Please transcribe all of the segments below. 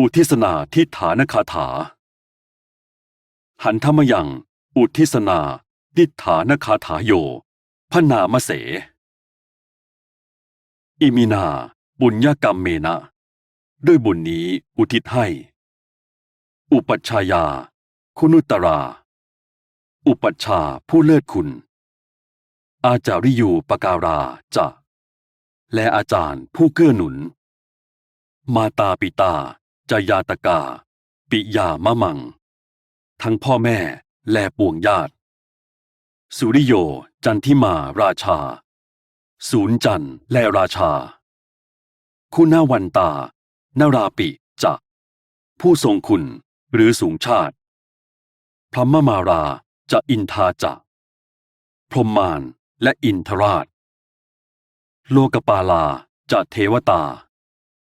อุทิศนาทิฐานคาถา หันธรรมยัง อุทิศนาทิฐานคาถาโยพนามเส อิมินา บุญญกรรมเมนะ ด้วยบุญนี้อุทิศให้ อุปัชายา คุณุตตรา อุปัชฌาผู้เลิศคุณ อาจาริยูปการาจะและอาจารย์ผู้เกื้อหนุน มาตาปิตา จายาตกา ปิยามะมัง ทั้งพ่อแม่และปวงญาติ สุริโย จันทิมาราชา ศูนย์จันและราชา คุณาวันตา นาราปิจะผู้ทรงคุณหรือสูงชาติ พระมมาราจะอินทาจะพรหมมานและอินทราช โลกปาลาจะเทวตา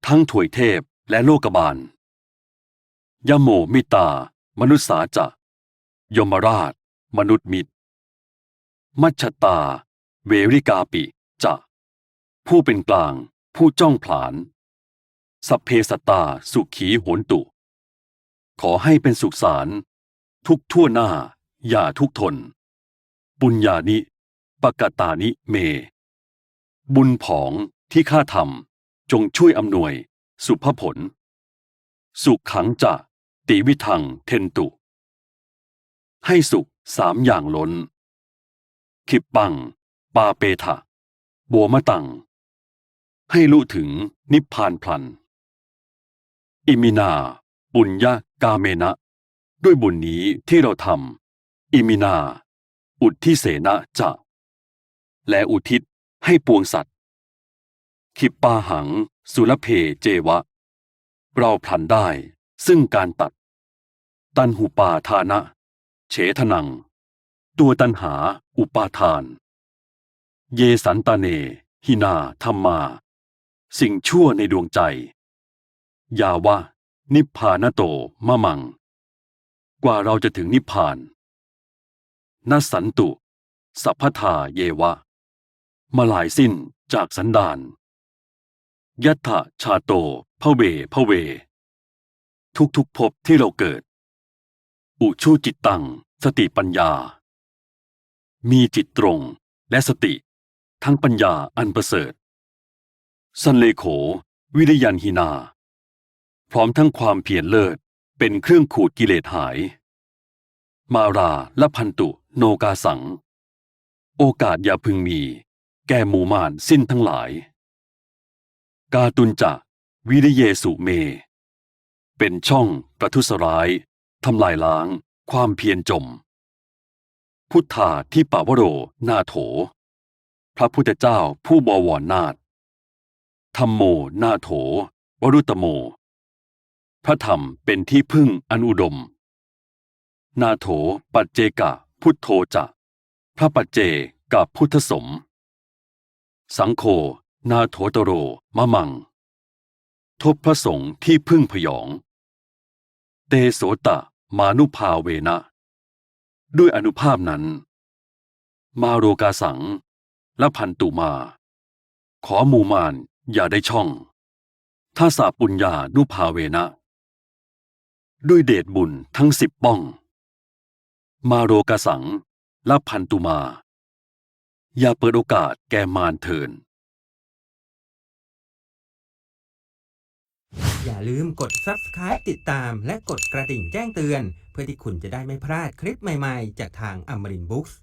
ทั้งถวยเทพ และโลกบาล ยโมมิตา มนุษสาจะ ยมราช มนุษย์มิตร มัชตา เวริกาปิ จะ ผู้เป็นกลาง ผู้จ้องผลาน สัพเพสตตาสุขีโหนตุ ขอให้เป็นสุขสาร ทุกทั่วหน้า อย่าทุกทน ปุญญานิปกตานิเม บุญผองที่ข้าทำจงช่วยอำนวย สุภผล สุขขังจะติวิทังเทนตุ ให้สุขสามอย่างล้นคิปปัง ปาเปทะโบวมะตัง ให้รู้ถึงนิพพานพลัน อิมินาบุญญากาเมนะ ด้วยบุญนี้ที่เราทำอิมินา อุทิเสนะจะ และอุทิศให้ปวงสัตว์คิปปาหัง สุลเพเจวะ เราพลันได้ซึ่งการตัด ตันหุปาทานะ เฉทนัง ตัวตันหาอุปาทาน เยสันตาเน หินาธรรมา สิ่งชั่วในดวงใจ ยาวะ นิพพานโตมะมัง กว่าเราจะถึงนิพพานนสันตุ สัพพทาเยวะ มาหลายสิ้นจากสันดาน ยัตถะชาโตพระเวพระเว ทุกๆภพที่เราเกิด อุชูจิตตัง สติปัญญา มีจิตตรงและสติ ทั้งปัญญาอันประเสริฐ สันเลโข วิริยันหินา พร้อมทั้งความเพียรเลิศเป็นเครื่องขูดกิเลสหาย มาราและพันตุโนกาสัง โอกาสอย่าพึงมี แก่หมู่มานสิ้นทั้งหลาย กาตุนจะวิริเยสุเม เป็นช่องประทุษร้ายทำลายล้าง ความเพียรจม พุทธาที่ปาวโรนาโถ พระพุทธเจ้าผู้บวรนาถธรรมโมนาโถ วรุตโม พระธรรมเป็นที่พึ่งอันอุดม นาโถปัจเจกะพุทโธจะ พระปัจเจกับพุทธสม สังโฆ นาโถตโร มะมัง ทบพระสงฆ์ที่พึ่งพยอง เตโสตะ มานุภาเวนะ ด้วยอนุภาพนั้น มาโรกาสัง และพันตุมา ขอมูมานอย่าได้ช่อง ถ้าสาปุญญานุภาเวนะ ด้วยเดชบุญทั้งสิบป้อง มาโรกาสังและพันตุมา อย่าเปิดโอกาสแก่มารเทิน อย่าลืมกด subscribe ติดตามและกดกระดิ่งแจ้งเตือน เพื่อที่คุณจะได้ไม่พลาดคลิปใหม่ๆ จากทางอมรินบุ๊กส์